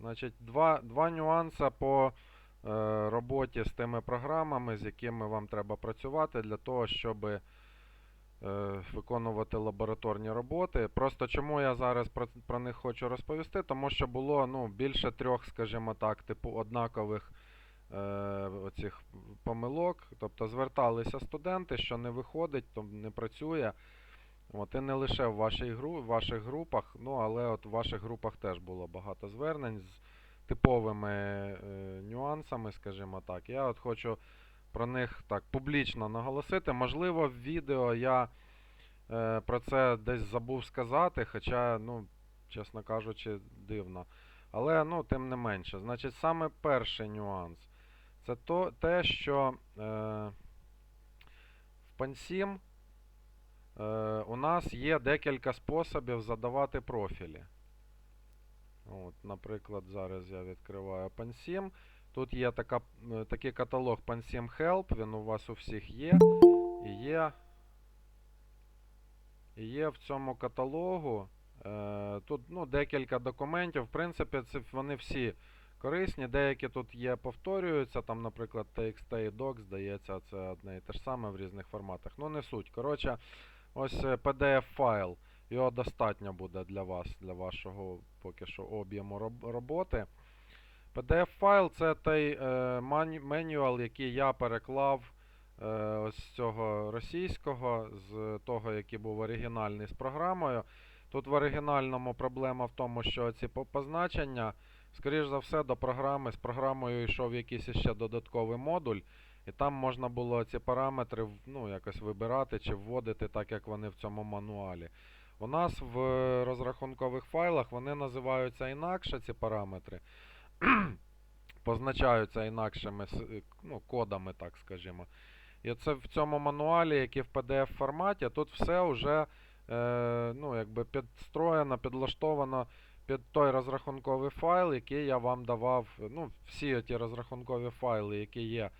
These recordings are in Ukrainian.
Значить, два, два нюанси по е, роботі з тими програмами, з якими вам треба працювати для того, щоб е, виконувати лабораторні роботи. Просто чому я зараз про, про них хочу розповісти, тому що було ну, більше трьох, скажімо так, типу однакових е, оцих помилок. Тобто зверталися студенти, що не виходить, то не працює. От, і не лише в вашій гру, в ваших групах, ну але от в ваших групах теж було багато звернень з типовими е, нюансами, скажімо так. Я от хочу про них так публічно наголосити. Можливо, в відео я е, про це десь забув сказати, хоча, ну, чесно кажучи, дивно. Але ну, тим не менше. Значить, саме перший нюанс це то, те, що е, в Е, у нас є декілька способів задавати профілі. От, наприклад, зараз я відкриваю Pansym. Тут є така, е, такий каталог Pansym Help, він у вас у всіх є. І є, і є в цьому каталогу е, тут ну, декілька документів. В принципі, це вони всі корисні. Деякі тут є, повторюються. Там, наприклад, TXT і Docs, здається, це одне і те ж саме в різних форматах. Ну, не суть. Коротше, Ось е, PDF-файл. Його достатньо буде для вас, для вашого поки що об'єму роботи. PDF-файл це той е, менюал, який я переклав е, з цього російського, з того, який був оригінальний з програмою. Тут в оригінальному проблема в тому, що ці позначення, скоріш за все, до програми з програмою йшов якийсь ще додатковий модуль. І там можна було ці параметри ну, якось вибирати чи вводити так, як вони в цьому мануалі. У нас в розрахункових файлах вони називаються інакше, ці параметри. позначаються інакшими ну, кодами, так скажімо. І це в цьому мануалі, який в PDF форматі, тут все вже е, ну, якби підстроєно, підлаштовано під той розрахунковий файл, який я вам давав. Ну, всі ті розрахункові файли, які є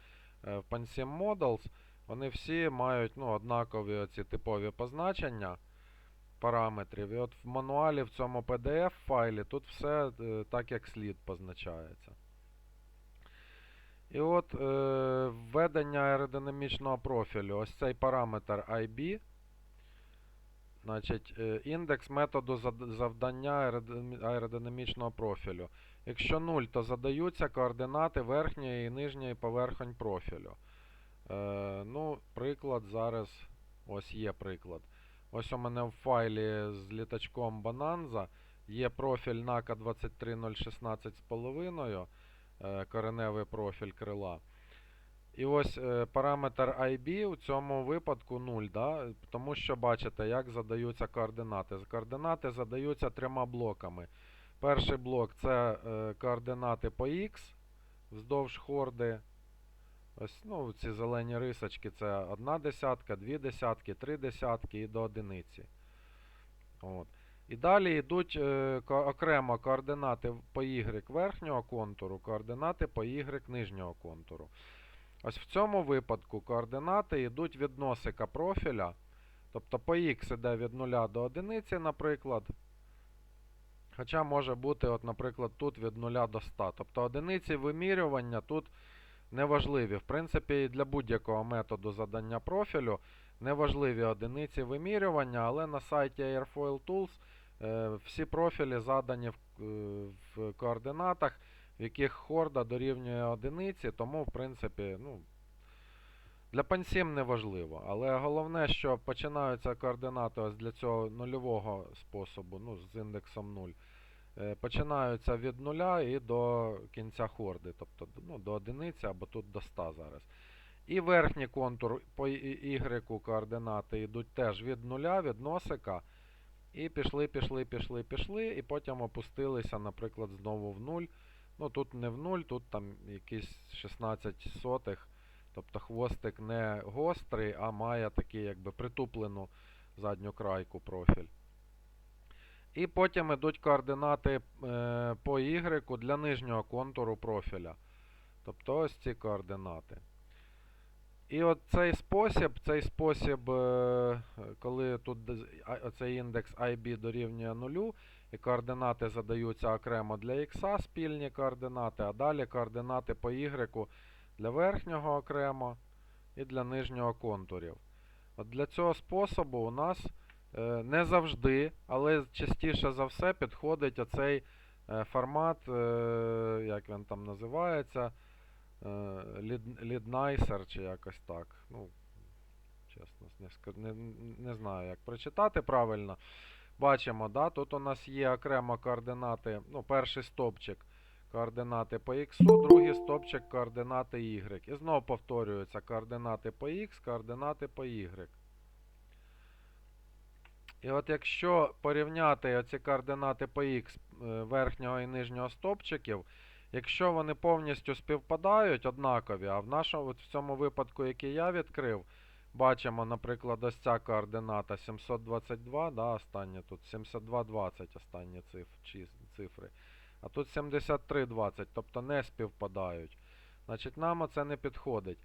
в Pansym Models, вони всі мають ну, однакові оці типові позначення параметрів. І от в мануалі в цьому PDF файлі тут все е, так, як слід позначається. І от е, введення аеродинамічного профілю. Ось цей параметр IB. Значить, е, індекс методу завдання аеродинамічного профілю. Якщо 0, то задаються координати верхньої і нижньої поверхонь профілю. Е, ну, приклад зараз. Ось є приклад. Ось у мене в файлі з літачком Bonanza є профіль NACA 23016 з е, кореневий профіль крила. І ось е, параметр IB у цьому випадку 0, да? тому що бачите, як задаються координати. Координати задаються трьома блоками. Перший блок це е, координати по X вздовж хорди. Ось ну, ці зелені рисочки це одна десятка, дві десятки, три десятки і до одиниці. От. І далі йдуть е, окремо координати по Y верхнього контуру, координати по Y нижнього контуру. Ось в цьому випадку координати йдуть від носика профіля. Тобто по X іде від 0 до 1, наприклад. Хоча може бути, от, наприклад, тут від 0 до 100. Тобто одиниці вимірювання тут неважливі. В принципі, для будь-якого методу задання профілю неважливі одиниці вимірювання, але на сайті Airfoil Tools е, всі профілі задані в, е, в координатах, в яких хорда дорівнює одиниці, тому, в принципі, ну, для пансім не важливо. Але головне, що починаються координати ось для цього нульового способу, ну, з індексом 0. Е, Починаються від нуля і до кінця хорди, тобто ну, до одиниці або тут до 100 зараз. І верхній контур по Y координати йдуть теж від нуля, від носика. І пішли, пішли, пішли, пішли, і потім опустилися, наприклад, знову в 0. Ну тут не в 0, тут там якісь 16 сотих. Тобто хвостик не гострий, а має такий якби притуплену задню крайку профіль. І потім йдуть координати е, по Y для нижнього контуру профіля. Тобто ось ці координати. І от цей спосіб, цей спосіб, е, коли тут оцей індекс IB дорівнює нулю, і координати задаються окремо для x, спільні координати, а далі координати по y для верхнього окремо і для нижнього контурів. От для цього способу у нас не завжди, але частіше за все підходить оцей е, формат, е, як він там називається, е, leadnicer чи якось так. Ну, чесно, не, не, знаю, як прочитати правильно. Бачимо, да, тут у нас є окремо координати, ну, перший стопчик координати по x, другий стопчик координати y. І знову повторюються координати по x, координати по y. І от якщо порівняти оці координати по x е, верхнього і нижнього стопчиків, якщо вони повністю співпадають однакові, а в нашому от в цьому випадку, який я відкрив, бачимо, наприклад, ось ця координата 722, да, остання тут 7220 останні циф, цифри. А тут 7320, тобто не співпадають. Значить, нам це не підходить.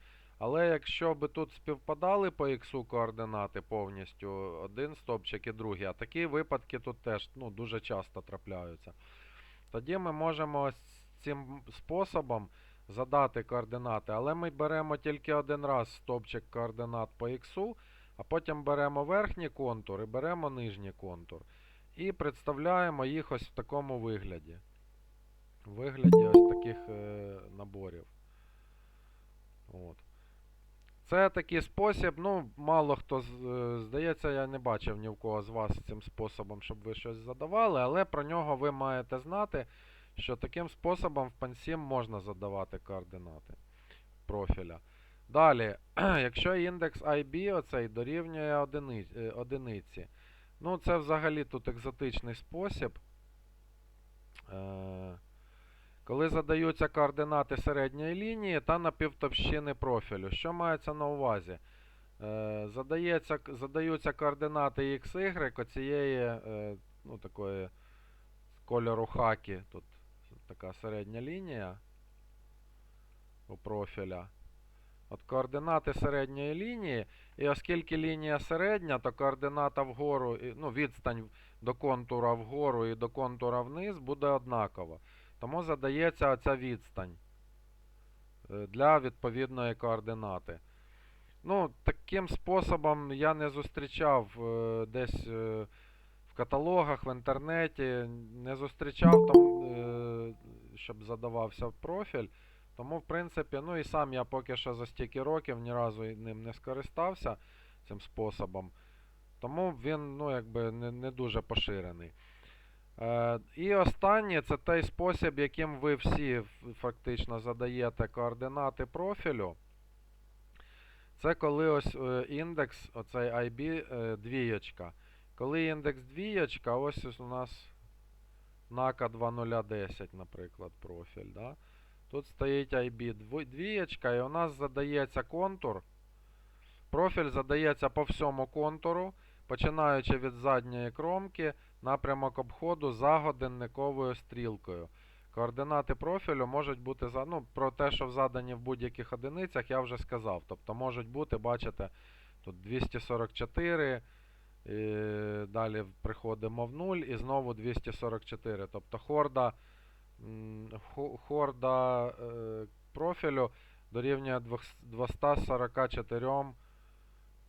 Але якщо би тут співпадали по іксу координати повністю один стопчик і другий, а такі випадки тут теж ну, дуже часто трапляються, тоді ми можемо цим способом задати координати, але ми беремо тільки один раз стопчик координат по іксу, а потім беремо верхній контур і беремо нижній контур. І представляємо їх ось в такому вигляді. В вигляді ось таких е, наборів. От. Це такий спосіб, ну, мало хто, е, здається, я не бачив ні в кого з вас цим способом, щоб ви щось задавали, але про нього ви маєте знати, що таким способом в PAN7 можна задавати координати профіля. Далі, якщо індекс IB оцей дорівнює одини, е, одиниці, ну це взагалі тут екзотичний спосіб. Е, коли задаються координати середньої лінії та напівтовщини профілю. Що мається на увазі? Е, задається, задаються координати x, y оцієї е, ну, такої кольору хакі. Тут така середня лінія у профіля. От координати середньої лінії, і оскільки лінія середня, то координата вгору, ну, відстань до контура вгору і до контура вниз буде однакова. Тому задається оця відстань е, для відповідної координати. Ну, таким способом я не зустрічав е, десь е, в каталогах, в інтернеті, не зустрічав там, щоб задавався профіль. Тому, в принципі, ну і сам я поки що за стільки років ні разу ним не скористався цим способом. Тому він, ну, якби не, не дуже поширений. Е, і останнє це той спосіб, яким ви всі фактично задаєте координати профілю. Це коли ось е, індекс, оцей IB е, двієчка. Коли індекс двієчка, ось ось у нас NACA 2010, наприклад, профіль. Да? Тут стоїть IB двієчка, і у нас задається контур. Профіль задається по всьому контуру, починаючи від задньої кромки, напрямок обходу за годинниковою стрілкою. Координати профілю можуть бути за. Ну, про те, що задані в будь-яких одиницях, я вже сказав. Тобто можуть бути, бачите, тут 244, і далі приходимо в 0 і знову 244. Тобто хорда, хорда е, профілю дорівнює 244.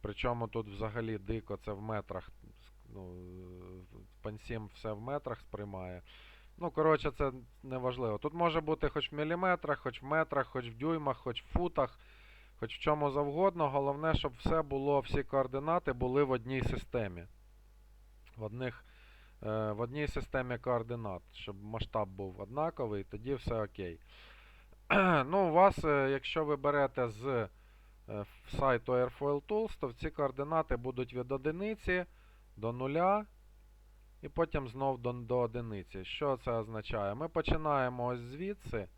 Причому тут взагалі дико це в метрах. Ну, Пансім все в метрах сприймає. Ну, коротше, це не важливо. Тут може бути хоч в міліметрах, хоч в метрах, хоч в дюймах, хоч в футах, хоч в чому завгодно. Головне, щоб все було, всі координати були в одній системі. В, одних, е, в одній системі координат, щоб масштаб був однаковий, тоді все окей. ну, у вас, е, якщо ви берете з е, сайту Airfoil Tools, то ці координати будуть від одиниці до нуля і потім знов до, до одиниці. Що це означає? Ми починаємо ось звідси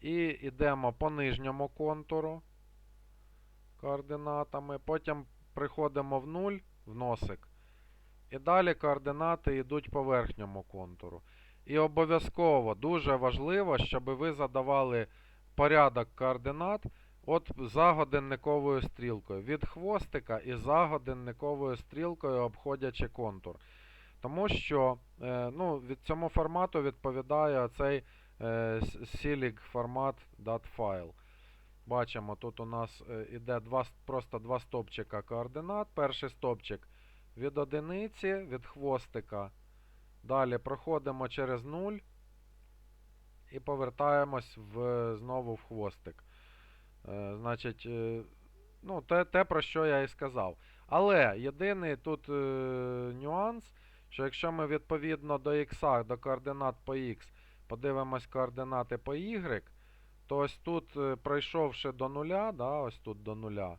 і йдемо по нижньому контуру координатами, потім приходимо в 0, в носик, і далі координати йдуть по верхньому контуру. І обов'язково дуже важливо, щоб ви задавали порядок координат от за годинниковою стрілкою. Від хвостика і за годинниковою стрілкою обходячи контур. Тому що е, ну, від цьому формату відповідає цей е, SILIG формат .file. Бачимо, тут у нас е, іде два, просто два стопчика координат. Перший стопчик від одиниці, від хвостика. Далі проходимо через 0 і повертаємось в, знову в хвостик. Е, значить, е, ну, те, те, про що я і сказав. Але єдиний тут е, нюанс, що якщо ми відповідно до x, до координат по x, подивимось координати по y, то ось тут, е, пройшовши до нуля, да, ось тут до нуля,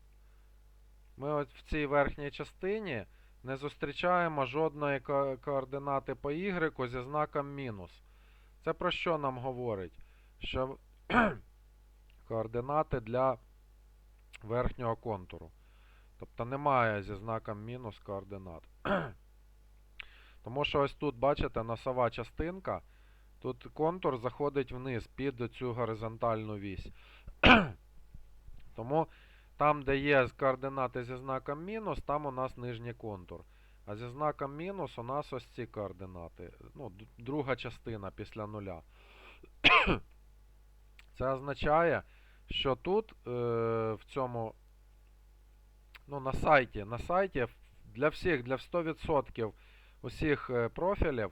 ми от в цій верхній частині не зустрічаємо жодної ко- координати по y зі знаком мінус. Це про що нам говорить? Що координати для верхнього контуру. Тобто немає зі знаком мінус координат. Тому що ось тут, бачите, носова частинка. Тут контур заходить вниз під цю горизонтальну вісь. Тому там, де є координати зі знаком мінус, там у нас нижній контур. А зі знаком мінус у нас ось ці координати. Ну, друга частина після нуля. Це означає, що тут е, в цьому ну, на сайті, на сайті для всіх, для 100% усіх е, профілів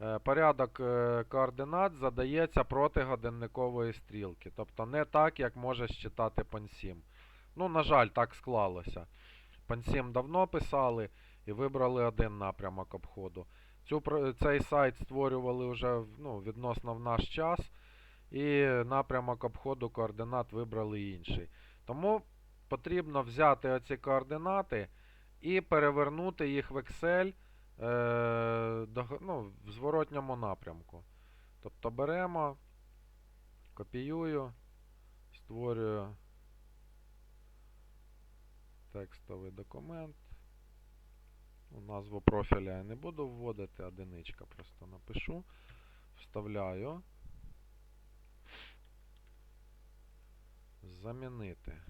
е, порядок е, координат задається проти годинникової стрілки. Тобто не так, як може считати Пансім. Ну, на жаль, так склалося. Пансім давно писали і вибрали один напрямок обходу. Цю, цей сайт створювали вже ну, відносно в наш час, і напрямок обходу координат вибрали інший. Тому потрібно взяти оці координати і перевернути їх в Excel е, ну, в зворотньому напрямку. Тобто беремо, копіюю, створюю текстовий документ. Назву профіля я не буду вводити, одиничка просто напишу. Вставляю. Замінити.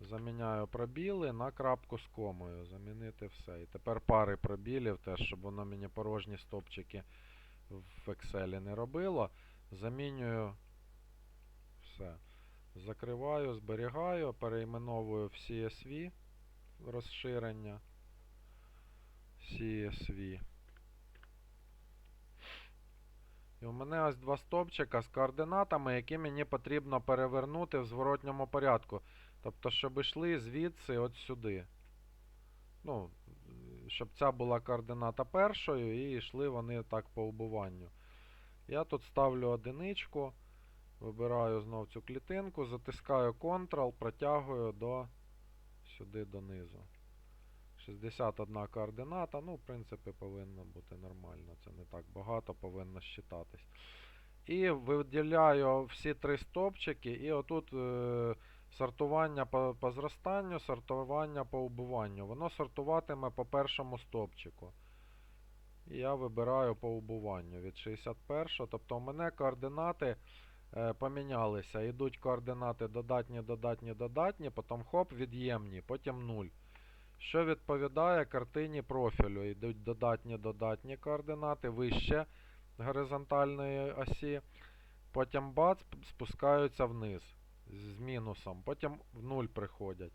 Заміняю пробіли на крапку з комою. Замінити все. І тепер пари пробілів теж, щоб воно мені порожні стопчики в Excel не робило. Замінюю все. Закриваю, зберігаю, перейменовую в CSV розширення. CSV. І у мене ось два стопчика з координатами, які мені потрібно перевернути в зворотньому порядку. Тобто, щоб йшли звідси от сюди. Ну, щоб ця була координата першою і йшли вони так по убуванню. Я тут ставлю одиничку, вибираю знов цю клітинку, затискаю Ctrl, протягую до сюди донизу. 61 координата, ну, в принципі, повинно бути нормально. Це не так багато, повинно считатись. І виділяю всі три стопчики, і отут е, сортування по, по зростанню, сортування по убуванню. Воно сортуватиме по першому стопчику. І я вибираю по убуванню від 61. Тобто у мене координати е, помінялися. Йдуть координати додатні, додатні, додатні, потім хоп, від'ємні, потім 0. Що відповідає картині профілю? Йдуть додатні додатні координати вище горизонтальної осі. Потім бац, спускаються вниз з мінусом. Потім в 0 приходять.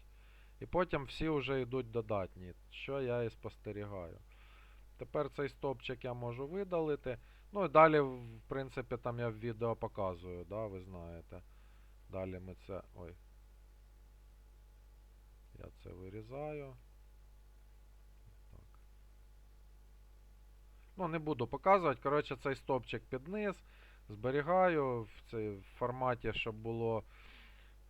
І потім всі вже йдуть додатні, що я і спостерігаю. Тепер цей стопчик я можу видалити. Ну і далі, в принципі, там я в відео показую, да, ви знаєте. Далі ми це. Ой. Я це вирізаю. Так. Ну, не буду показувати. Коротше, цей стопчик під низ. Зберігаю в цей в форматі, щоб було.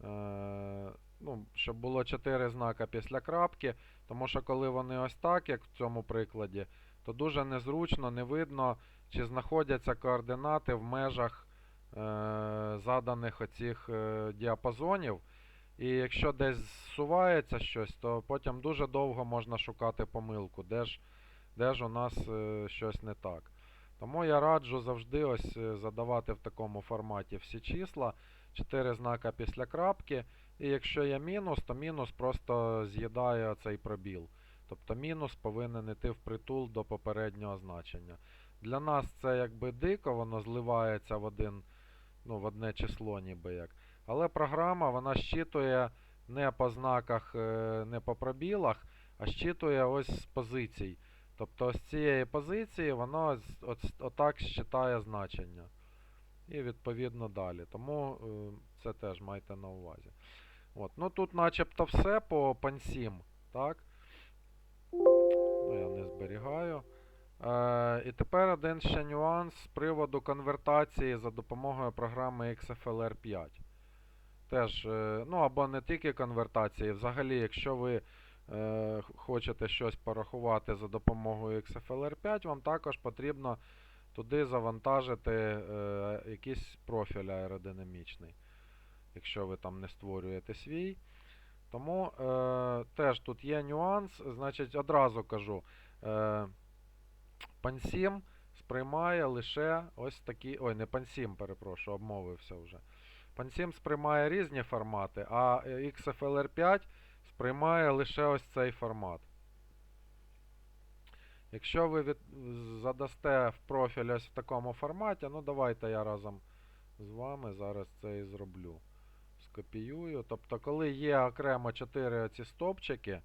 Е, ну, щоб було 4 знака після крапки. Тому що коли вони ось так, як в цьому прикладі, то дуже незручно, не видно, чи знаходяться координати в межах е, заданих оцих е, діапазонів. І якщо десь зсувається щось, то потім дуже довго можна шукати помилку, де ж, де ж у нас е, щось не так. Тому я раджу завжди ось е, задавати в такому форматі всі числа, 4 знака після крапки. І якщо є мінус, то мінус просто з'їдає цей пробіл. Тобто мінус повинен йти впритул до попереднього значення. Для нас це якби дико, воно зливається в один, ну, в одне число ніби як. Але програма вона щитує не по знаках, е, не по пробілах, а щитує ось з позицій. Тобто з цієї позиції воно отак щитає значення. І відповідно далі. Тому е, це теж майте на увазі. От. Ну тут начебто все по пансім. Так? Ну, я не зберігаю. Е, і тепер один ще нюанс з приводу конвертації за допомогою програми XFLR 5. Теж, е, ну або не тільки конвертації, взагалі, якщо ви е, хочете щось порахувати за допомогою XFLR 5, вам також потрібно туди завантажити е, якийсь профіль аеродинамічний, якщо ви там не створюєте свій. Тому е, теж тут є нюанс, значить, одразу кажу. Е, Пансім сприймає лише ось такі. Ой, не Пансім, перепрошую, обмовився вже. Пансім сприймає різні формати, а е, XFLR5 сприймає лише ось цей формат. Якщо ви від... задасте в профіль ось в такому форматі, ну давайте я разом з вами зараз це і зроблю. Скопіюю. Тобто, коли є окремо 4 оці стопчики,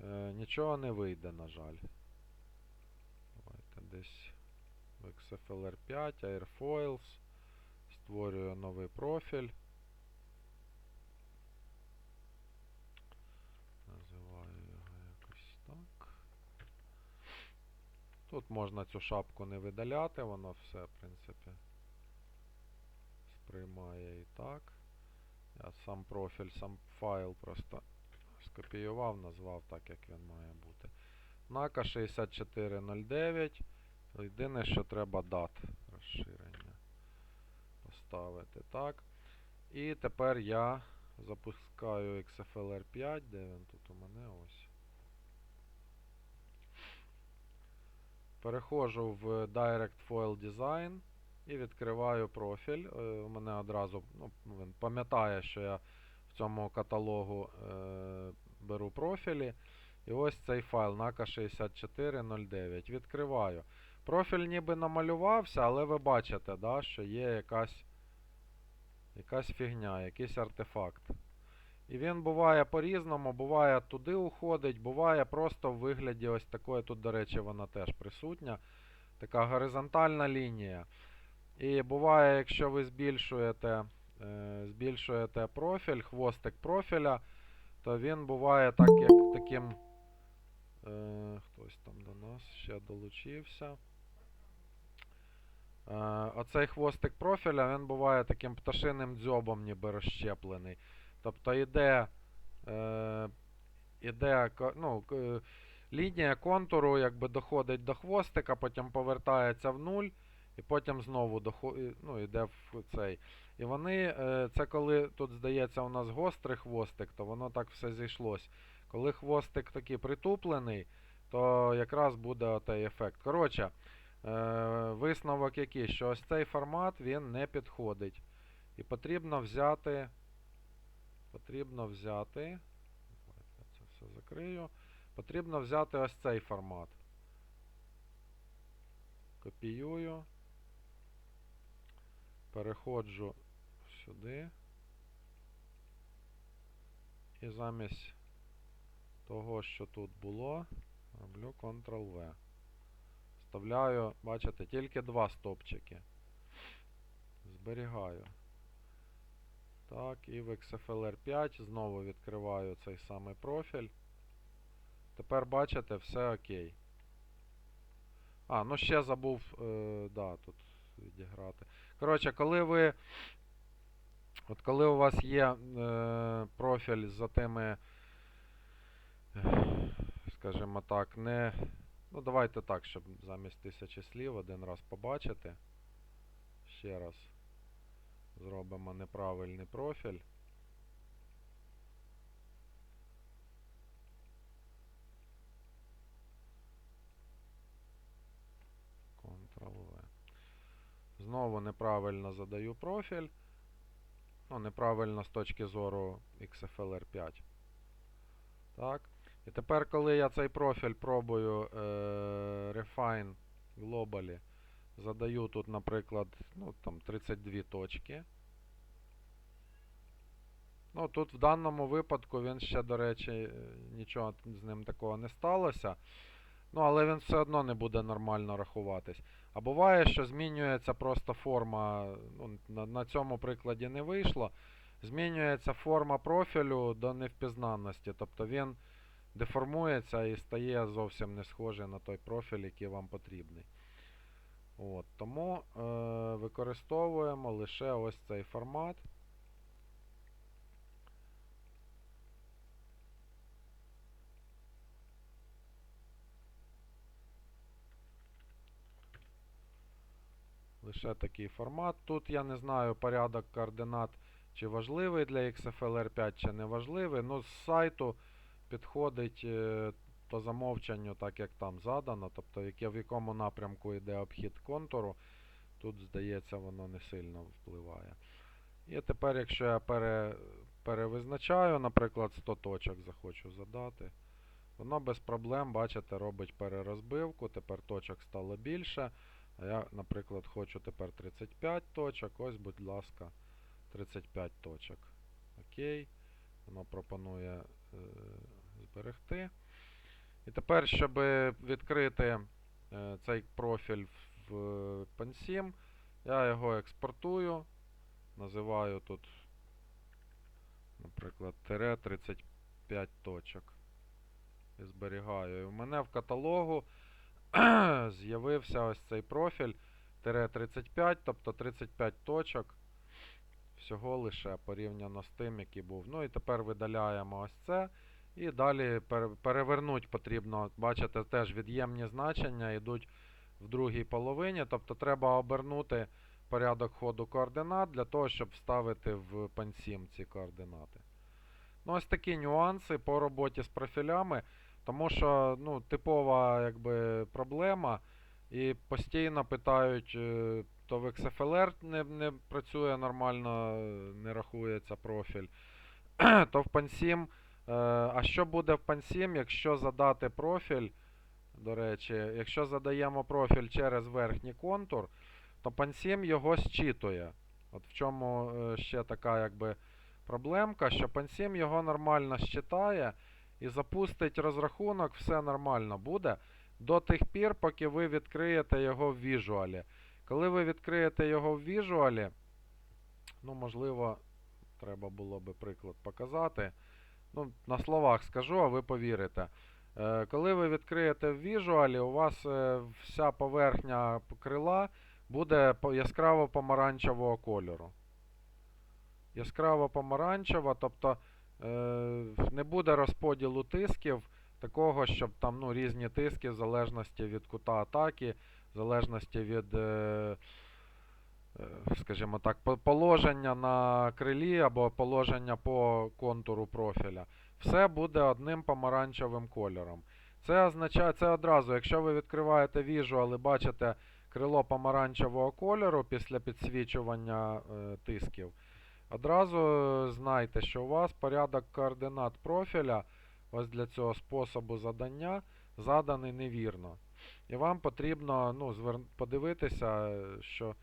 е, нічого не вийде, на жаль. Давайте десь в XFLR 5, Airfoils. Створюю новий профіль. Називаю його якось так. Тут можна цю шапку не видаляти, воно все, в принципі, сприймає і так. Я сам профіль, сам файл просто скопіював, назвав так, як він має бути. NACA 6409. Єдине, що треба дат розширення поставити так. І тепер я запускаю XFLR 5. Де він тут у мене? Ось. Переходжу в Direct Foil Design і відкриваю профіль. Е, У мене одразу ну, він пам'ятає, що я в цьому каталогу е, беру профілі. І ось цей файл NACA 6409. Відкриваю. Профіль ніби намалювався, але ви бачите, да, що є якась, якась фігня, якийсь артефакт. І він буває по-різному, буває туди уходить, буває просто в вигляді ось такої, тут, до речі, вона теж присутня. Така горизонтальна лінія. І буває, якщо ви збільшуєте, е, збільшуєте профіль, хвостик профіля, то він буває так, як таким. Е, хтось там до нас ще долучився. Е, оцей хвостик профіля він буває таким пташиним дзьобом ніби розщеплений. Тобто йде, е, іде ну, е, лінія контуру якби доходить до хвостика, потім повертається в нуль, і потім знову дохо, і- ну, йде в цей. І вони, е, це коли тут здається у нас гострий хвостик, то воно так все зійшлось. Коли хвостик такий притуплений, то якраз буде отей ефект. Коротше, е, висновок який, що ось цей формат він не підходить. І потрібно взяти. Потрібно взяти. Я це все закрию. Потрібно взяти ось цей формат. Копіюю. Переходжу сюди. І замість того, що тут було, роблю Ctrl-V. Вставляю, бачите, тільки два стопчики. Зберігаю. Так, і в XFLR 5 знову відкриваю цей самий профіль. Тепер бачите, все окей. А, ну ще забув, е, да, тут відіграти. Коротше, коли ви. От коли у вас є е, профіль за тими, скажімо так, не. Ну, давайте так, щоб замість тисячі слів один раз побачити. Ще раз зробимо неправильний профіль. Ctrl-V. Знову неправильно задаю профіль. Ну, неправильно з точки зору XFLR 5. Так. І тепер, коли я цей профіль пробую е, Refine Globally, задаю тут, наприклад, ну, там 32 точки. Ну, тут в даному випадку він ще, до речі, е, нічого з ним такого не сталося. Ну, але він все одно не буде нормально рахуватись. А буває, що змінюється просто форма, ну, на, на цьому прикладі не вийшло. Змінюється форма профілю до невпізнанності. Тобто він деформується і стає зовсім не схожий на той профіль, який вам потрібний. От, тому е, використовуємо лише ось цей формат. Лише такий формат. Тут я не знаю порядок координат, чи важливий для XFLR5, чи не важливий. Ну, з сайту підходить е, по замовчанню, так як там задано. Тобто, яке, в якому напрямку йде обхід контуру. Тут, здається, воно не сильно впливає. І тепер, якщо я пере, перевизначаю, наприклад, 100 точок захочу задати, воно без проблем, бачите, робить перерозбивку. Тепер точок стало більше. А я, наприклад, хочу тепер 35 точок. Ось, будь ласка, 35 точок. Окей. Воно пропонує е, зберегти. І тепер, щоб відкрити е, цей профіль в Pansym, я його експортую. Називаю тут, наприклад, тире 35 точок. І зберігаю. І в мене в каталогу з'явився ось цей профіль тире 35, тобто 35 точок. Всього лише порівняно з тим, який був. Ну і тепер видаляємо ось це. І далі пере- перевернуть потрібно, бачите, теж від'ємні значення йдуть в другій половині. Тобто треба обернути порядок ходу координат для того, щоб вставити в Pansym ці координати. Ну, ось такі нюанси по роботі з профілями. Тому що ну, типова якби, проблема, і постійно питають, е, то в XFLR не, не працює нормально, не рахується профіль, то в Pansym. Е, А що буде в Pansym, якщо задати профіль, до речі, якщо задаємо профіль через верхній контур, то Pansym його зчитує. От в чому е, ще така якби, проблемка, що Pansym його нормально считає і запустить розрахунок, все нормально буде до тих пір, поки ви відкриєте його в віжуалі. Коли ви відкриєте його в віжуалі, ну, можливо, треба було би приклад показати. Ну, на словах скажу, а ви повірите. Е, Коли ви відкриєте в віжуалі, у вас е, вся поверхня крила буде яскраво помаранчевого кольору. Яскраво помаранчева, тобто е, не буде розподілу тисків, такого, щоб там ну, різні тиски в залежності від кута атаки, в залежності від, скажімо так, положення на крилі або положення по контуру профіля. Все буде одним помаранчевим кольором. Це означає, це одразу, якщо ви відкриваєте віжуал і бачите крило помаранчевого кольору після підсвічування е, тисків, одразу е, знайте, що у вас порядок координат профіля ось для цього способу задання заданий невірно. І вам потрібно ну, звер... подивитися, е, що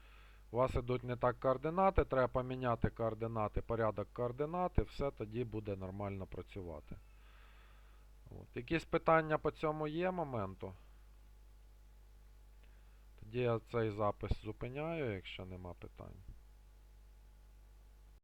у вас ідуть не так координати, треба поміняти координати, порядок координат, все тоді буде нормально працювати. От. Якісь питання по цьому є моменту? Тоді я цей запис зупиняю, якщо нема питань.